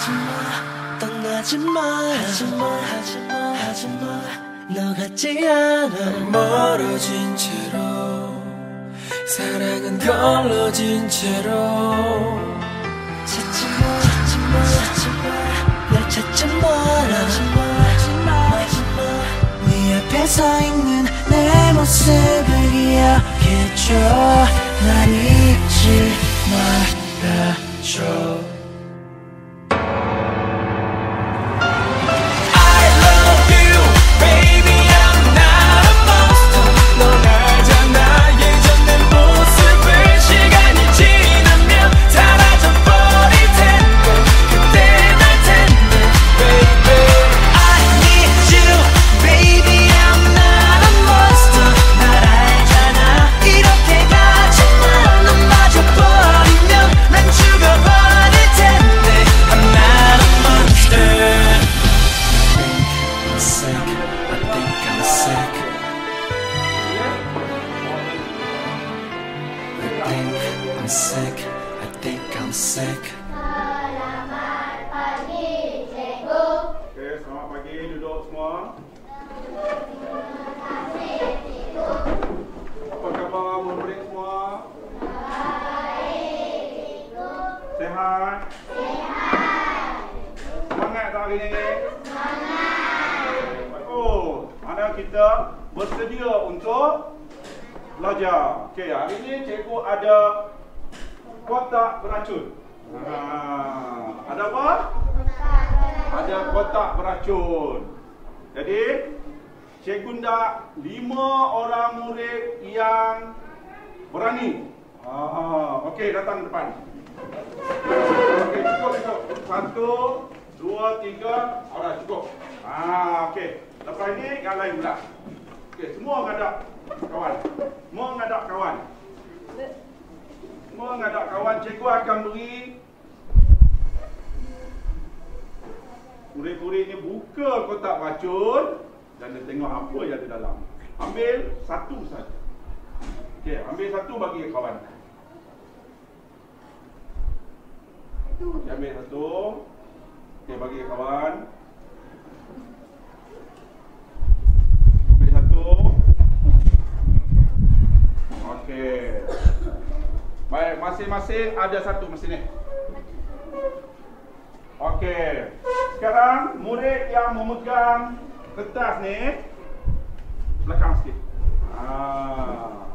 하지마 떠나지마 하지마. 하지마 하지마 너 같지 않아 멀어진 채로. 사랑은 걸러진 채로 찾지마 찾지마 찾지마 날 찾지 마라. 네 앞에 서 있는 내 모습을 기억해줘 날 잊지 말아줘 belajar. Okey, hari ni cikgu ada kotak beracun. Ha, ada apa? ada kotak beracun. Jadi, cikgu nak lima orang murid yang berani. Ah, okey, datang depan. Okey, cukup, cukup. Satu, dua, tiga. Alright, cukup. Ah, okey. Lepas ni, yang lain pula. Okey, semua ngadak kawan. Semua ngadak kawan. Semua ngadak kawan. Cikgu akan beri Murid-murid ni buka kotak racun dan dia tengok apa yang ada dalam. Ambil satu saja. Okey, ambil satu bagi kawan. Okey, ambil satu. Okey, bagi kawan. Ambil satu. Okey. Baik, masing-masing ada satu mesin ni. Okey. Sekarang murid yang memegang kertas ni belakang sikit. Ah.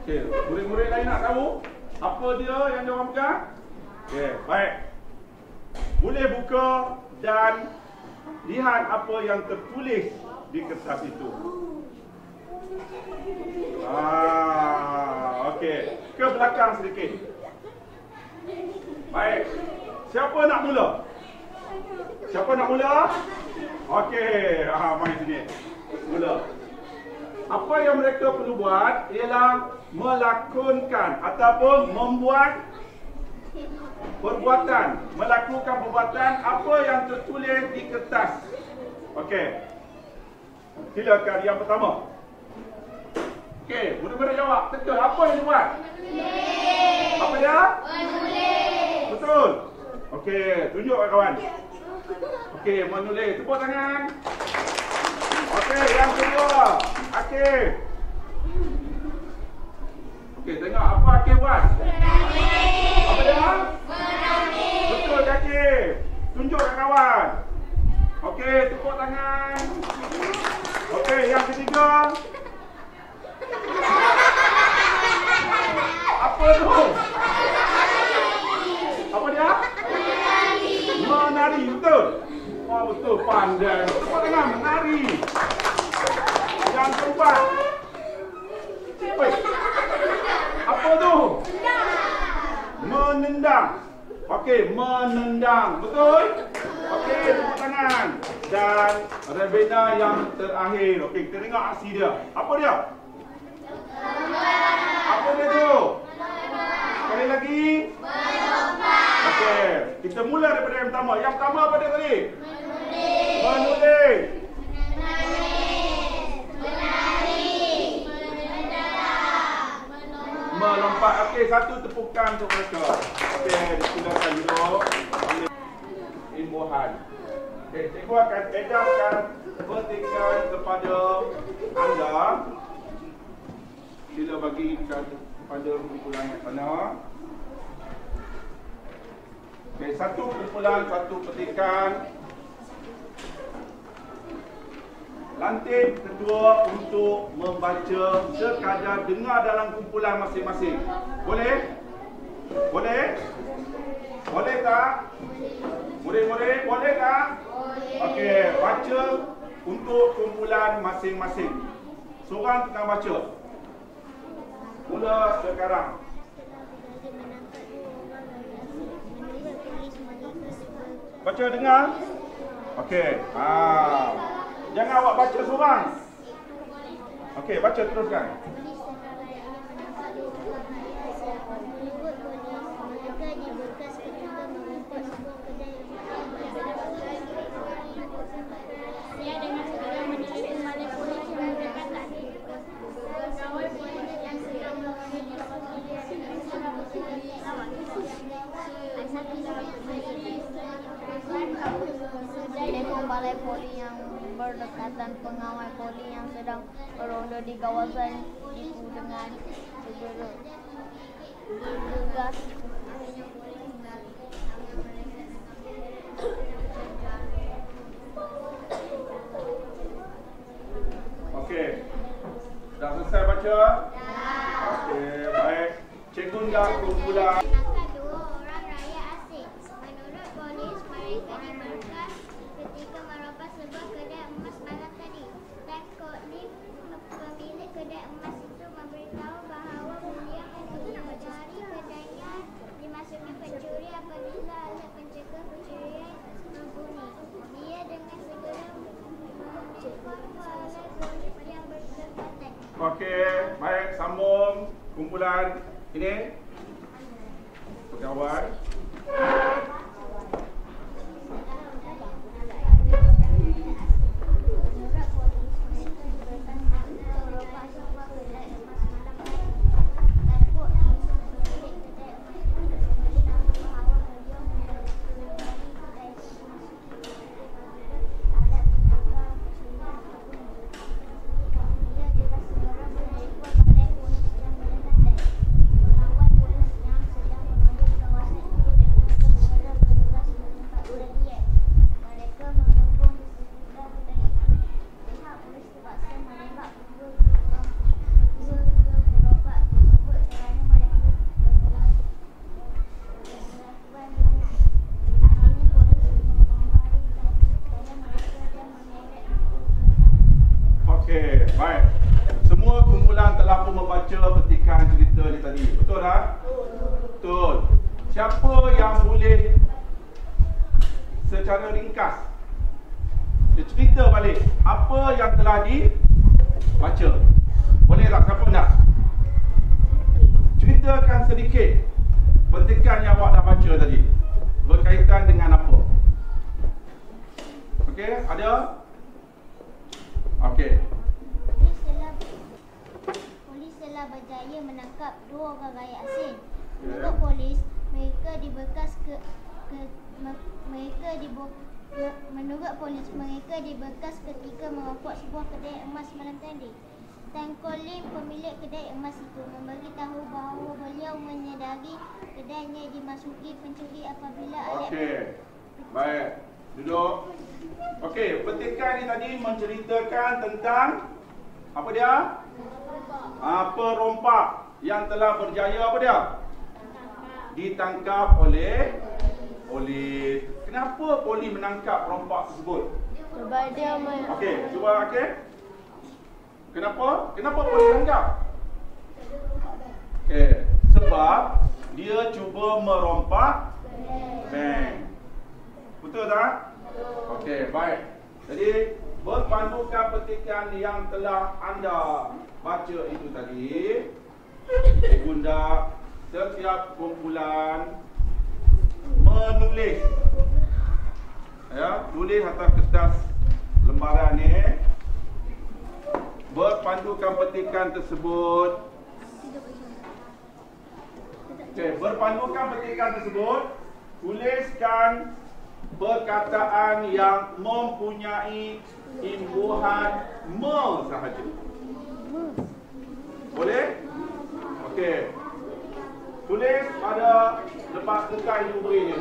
Okey, murid-murid lain nak tahu apa dia yang dia orang pegang? Okey, baik. Boleh buka dan lihat apa yang tertulis di kertas itu. Ah, okey. Ke belakang sedikit. Baik. Siapa nak mula? Siapa nak mula? Okey, ah mari sini. Mula. Apa yang mereka perlu buat ialah melakonkan ataupun membuat perbuatan, melakukan perbuatan apa yang tertulis di kertas. Okey. Silakan yang pertama. Okey, murid-murid jawab. Betul. Apa yang dibuat? Apa dia? Betul. Okey, tunjuk kawan. Okey, menulis. Tepuk tangan. Okey, yang kedua. Akif. Okey, tengok apa Akif buat. Apa dia? Betul, Akif. Tunjuk kat kawan. Okey, tepuk tangan. Okey, yang ketiga. Apa tu? Apa dia? Menari, betul? Oh, betul, pandai. Tepuk tangan, menari. Yang keempat. Wait. Apa tu? Menendang. Okey, menendang. Betul? Okey, tepuk tangan. Dan Rebena yang terakhir. Okey, kita tengok aksi dia. Apa dia? Apa dia tu? Sekali lagi. Okey, kita mula daripada yang pertama. Yang pertama apa dia tadi? Menulis. Melompat. Okey, satu tepukan untuk mereka. Okey, silakan duduk. Cikgu akan edarkan petikan kepada anda. Sila bagikan kepada kumpulan yang sana. Okey, satu kumpulan, satu petikan. Lantik kedua untuk membaca sekadar dengar dalam kumpulan masing-masing. Boleh? Boleh? Boleh tak? Murid-murid boleh tak? Okey, baca untuk kumpulan masing-masing. Seorang tengah baca. Mula sekarang. Baca dengar. Okey. Ha. Jangan awak baca seorang. Okey, baca teruskan. Berdekatan pengawal poli yang sedang beronda di kawasan Ibu dengan segera bergegas Okey. Dah selesai baca? Okey, baik. Cikgu dah kumpulan. Menangkap dua orang rakyat asing. Menurut polis, mereka dimarkas ketika merampas sebuah kedai emas malam tadi. Dan Kodim, pemilik kedai emas itu memberitahu bahawa beliau untuk mencari kedainya dimasuki pencuri apabila alat pencegah pencurian berbunyi. Dia dengan segera menjemput oleh polis yang berdekatan. Okey, baik sambung kumpulan ini. Pegawai. Mereka menghubung sesudah dari pihak polis terpaksa menembak dua dua dua gerobak tersebut kerana mereka bergerak berkelakuan ganas. Akhirnya polis membari kerana mereka dan menyeret Okey, baik. Semua kumpulan telah pun membaca petikan cerita ni tadi. Betul tak? Betul. Siapa yang boleh secara ringkas dia cerita balik apa yang telah dibaca. Boleh tak siapa nak? Ceritakan sedikit petikan yang awak dah baca tadi. Berkaitan dengan apa? Okey, ada? Okey. Polis telah polis telah berjaya menangkap dua orang rakyat asing. Menurut polis, mereka dibekas ke, ke mereka me, menurut polis mereka dibekas ketika merampok sebuah kedai emas malam tadi. Tan Kolim, pemilik kedai emas itu, memberitahu bahawa beliau menyedari kedainya dimasuki pencuri apabila alat Okey. Baik. Duduk. Okey, petikan ni tadi menceritakan tentang apa dia? Apa rompak yang telah berjaya apa dia? Ditangkap oleh polis. Kenapa polis menangkap rompak tersebut? Sebab dia Okey, cuba okey. Kenapa? Kenapa polis tangkap? Okey, sebab dia cuba merompak bank. Betul tak? Okey, baik. Jadi berpandukan petikan yang telah anda baca itu tadi, Bunda setiap kumpulan menulis ya, tulis atas kertas lembaran ni berpandukan petikan tersebut Okey, berpandukan petikan tersebut tuliskan perkataan yang mempunyai imbuhan me sahaja. Boleh? Okey. Tulis pada lepas dekat ibu beri ni.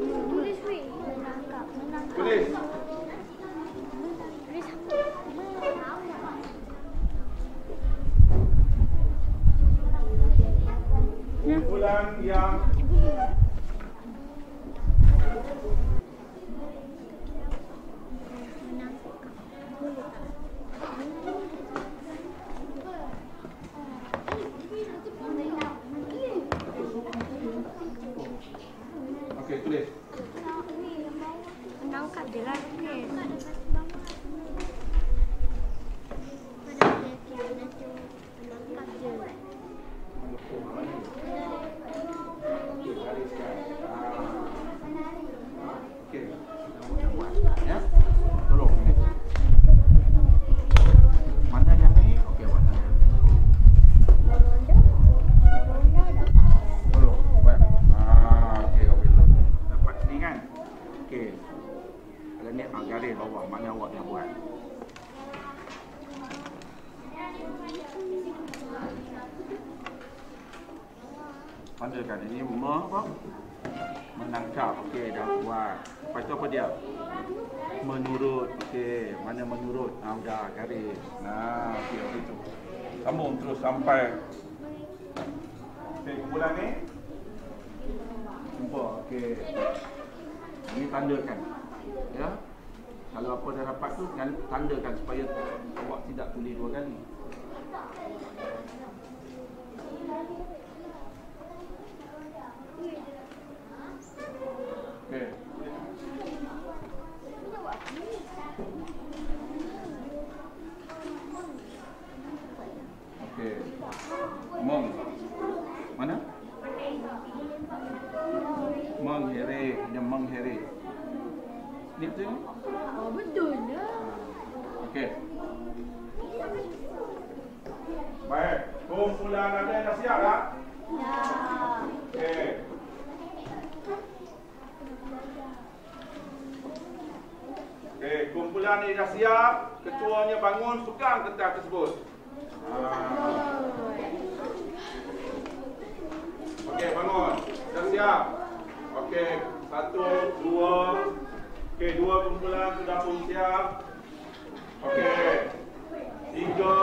Tulis weh. Menangkap. Menangkap. Tulis. Tulis Kumpulan yang Okey, tulis. Menangkap je lah. Menurut. Okey, mana menurut? Ah, dah garis. Nah, okey, okey tu. Sambung terus sampai Okey, kumpulan ni. Jumpa. Okey. Ini tandakan. Ya. Kalau apa dah dapat tu, jangan tandakan supaya awak tidak tulis dua kali. Okey. Okey. Mong. Mana? Mengherik, dia mengherik. Ni betul ni? Oh, betul lah. Okey. Baik, kumpulan ada yang dah siap tak? Ya. Okey. Okey, kumpulan ni dah siap. Ketuanya bangun, pegang kertas tersebut. Ah. Okey, bangun. Dah siap. Okey, satu, dua. Okey, dua kumpulan sudah pun siap. Okey. Tiga.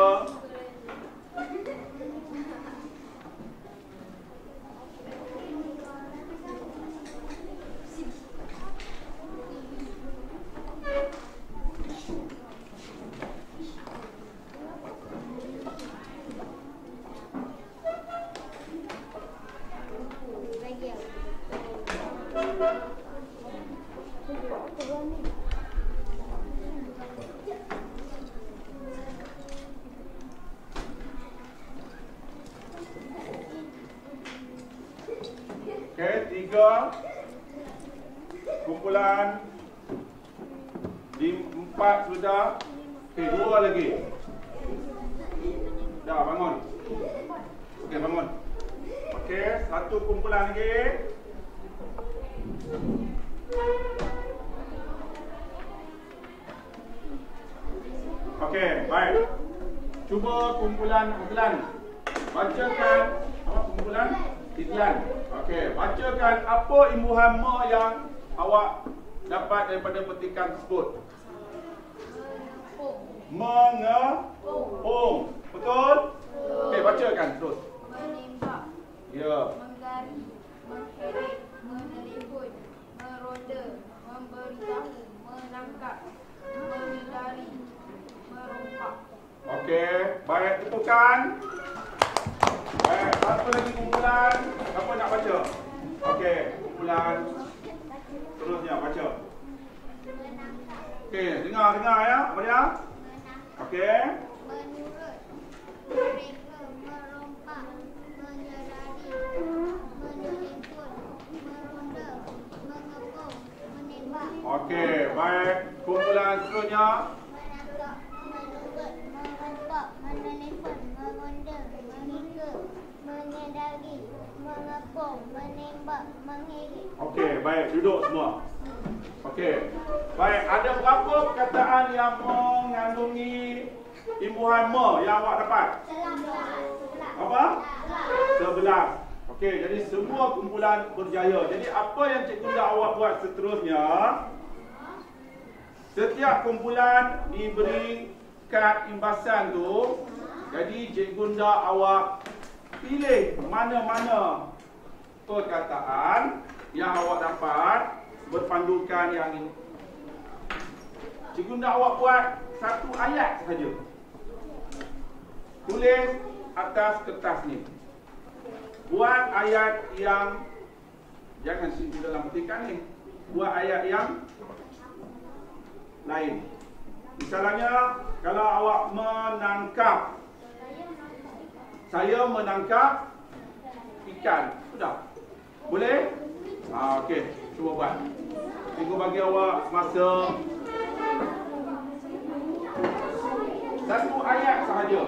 Okey, tiga. Kumpulan. Empat sudah. Okey, dua lagi. Dapat daripada petikan tersebut. Mengepung. Betul? Okey, bacakan terus. menembak, Ya. menggali, mengheret, menelpon, meronda, memberitahu, menangkap, menyedari, merompak. Okey, baik tepukan. Baik, satu lagi kumpulan. Siapa nak baca? Okey, kumpulan. Terusnya baca. Okey, dengar dengar ya. Apa dia? Okey. Menurut mereka merompak, menyerari, menelpon, meronda, mengepung, menembak, Okey, baik. Kumpulan seterusnya. menangkap, menurut, merompak, menelpon, meronda, mengikut, menyedari, mengepung, menembak, mengheret. Okey, baik. Duduk semua. Okey. Baik, ada berapa perkataan yang mengandungi imbuhan me yang awak dapat? Apa? Sebelas. Okey, jadi semua kumpulan berjaya. Jadi apa yang cikgu nak awak buat seterusnya? Setiap kumpulan diberi kad imbasan tu. Jadi cikgu nak awak pilih mana-mana perkataan yang awak dapat berpandukan yang ini. Cikgu nak awak buat satu ayat saja. Tulis atas kertas ni. Buat ayat yang jangan sini dalam petikan ni. Buat ayat yang lain. Misalnya kalau awak menangkap saya menangkap ikan. Sudah. Boleh? Ha, okey. Cuba buat. Cikgu bagi awak masa satu ayat sahaja.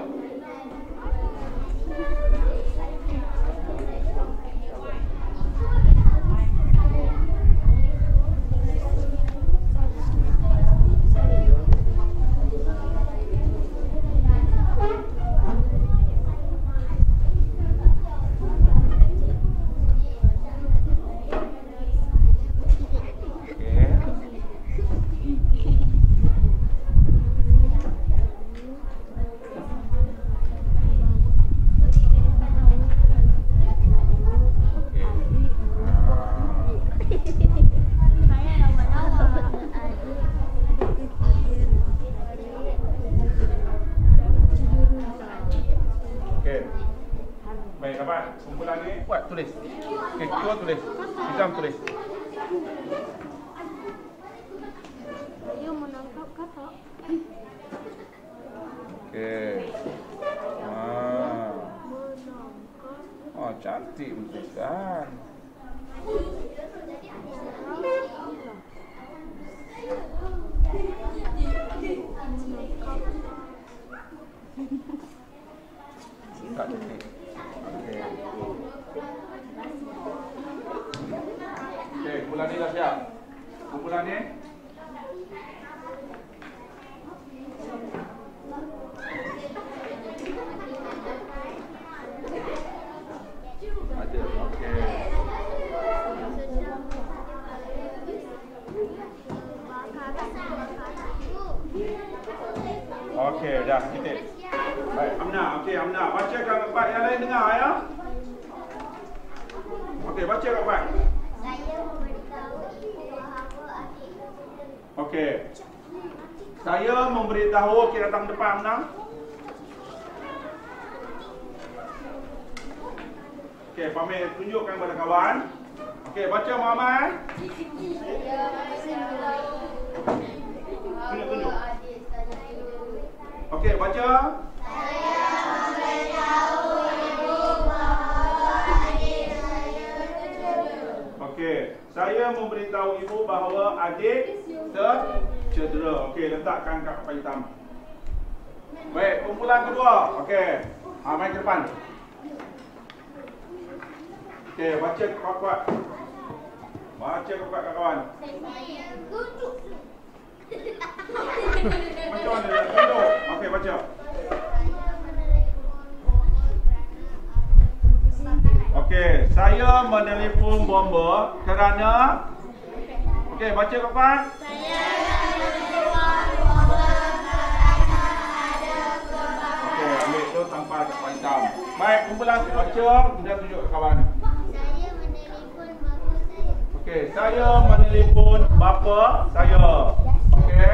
Okey, pamit tunjukkan kepada kawan. Okey, baca Muhammad. Tunjuk, tunjuk. Okey, baca. Okey, saya memberitahu ibu bahawa adik tercedera. Okey, letakkan kat kapal hitam. Baik, kumpulan kedua. Okey. Ha, main ke depan. Okey, baca kuat-kuat. Baca kuat-kuat kawan. Macam mana? Tunjuk. Okey, baca. Okey, saya menelpon bomba kerana Okey, baca. Okey, ambil tu tanpa kapal hitam. Baik, kumpulan baca dan tunjuk ke kawan. Okey, saya menelpon bapa saya. Okey.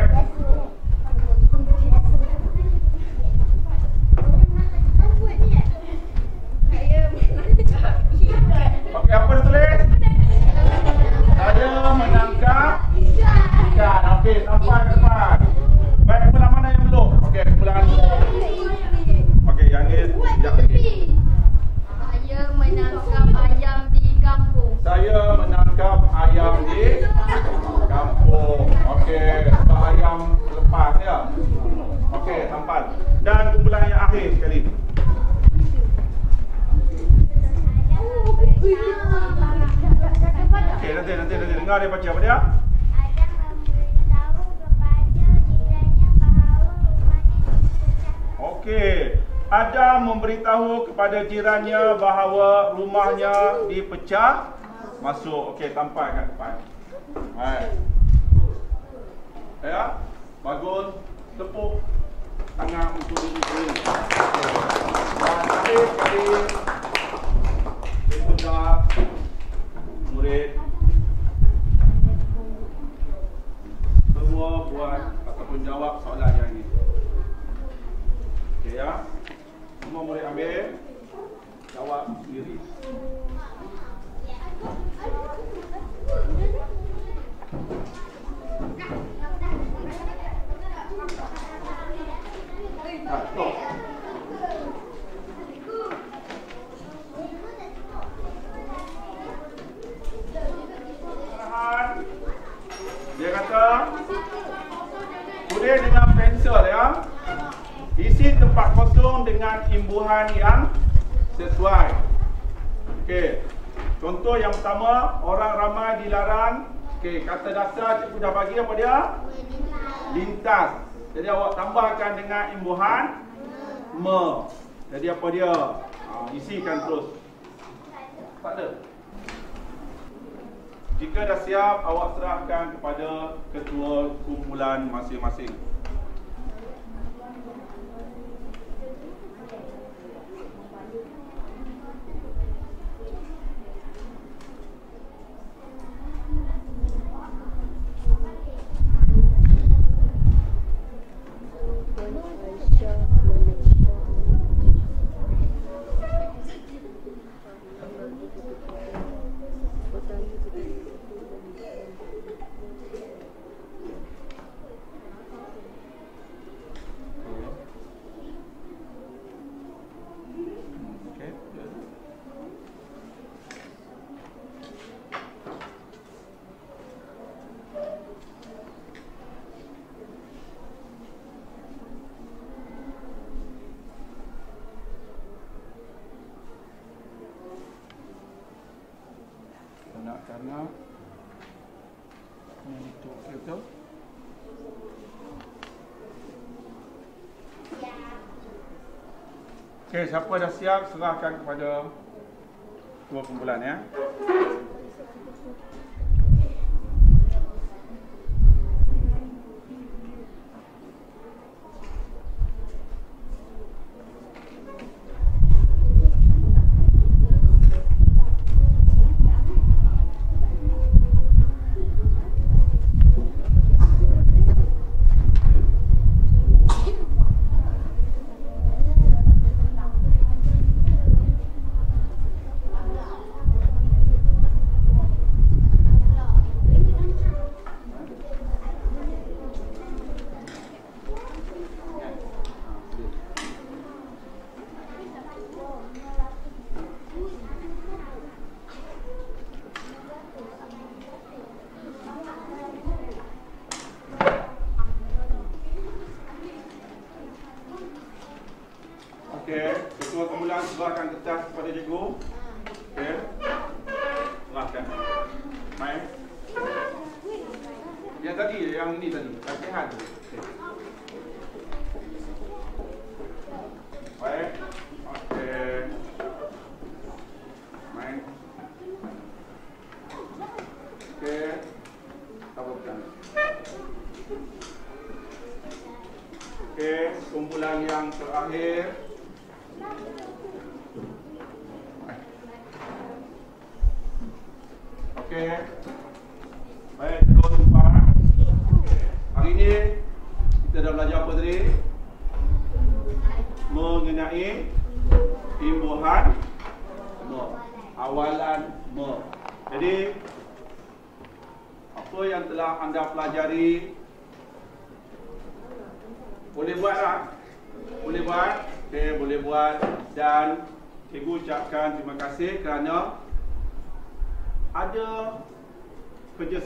Okey, apa dia tulis? Saya menangkap ikan. Okey, sampai ke depan. Baik, kumpulan mana yang belum? Okey, kumpulan. Okey, yang ni sekejap lagi. Saya menangkap ayam saya menangkap ayam di kampung. Okey, sebab ayam lepas ya. Okey, tempat. Dan kumpulan yang akhir sekali. Okey, nanti, nanti, nanti, nanti. Dengar dia baca apa dia. Okey. Adam memberitahu kepada jirannya bahawa rumahnya dipecah Masuk. Okey, tampak kat depan. Hai. Ya. Bagus. Tepuk tangan untuk diri sendiri. Dan adik-adik Bunda Murid Semua buat ataupun jawab soalan yang ini Okey ya Semua murid ambil Jawab sendiri Ha. Tahan. Dia kata dengan pensel ya Isi tempat kosong dengan imbuhan yang sesuai Okey Contoh yang pertama Orang ramai dilarang Okey Kata dasar cikgu dah bagi apa dia? Lintas Jadi awak tambahkan dengan imbuhan Me Jadi apa dia? Ha, isikan terus Tak ada jika dah siap, awak serahkan kepada ketua kumpulan masing-masing. Okey. Nak karena untuk itu Okey, siapa dah siap serahkan kepada ketua kumpulan ya. Okey, ketua kumpulan serahkan kertas kepada cikgu. Okey. Serahkan. Mai. Yang tadi, yang ni tadi, latihan tu. Okey. Baik. Okey. Mai. Okey. Tabutkan. Okey, kumpulan yang terakhir.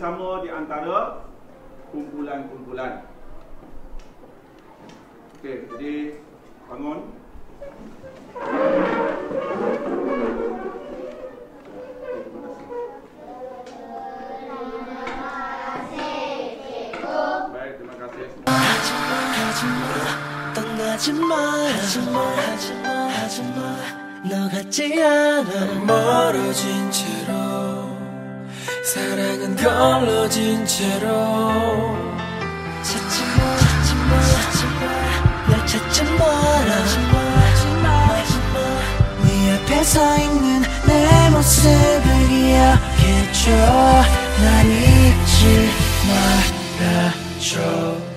sama di antara kumpulan-kumpulan. Okey, jadi bangun. Terima kasih. Baik, terima kasih. 사랑은 걸러진 채로. 찾지 마 찾지 마 찾지 마날 찾지 마라 네 앞에 서 있는 내 모습을 기억해줘 날 잊지 말아줘.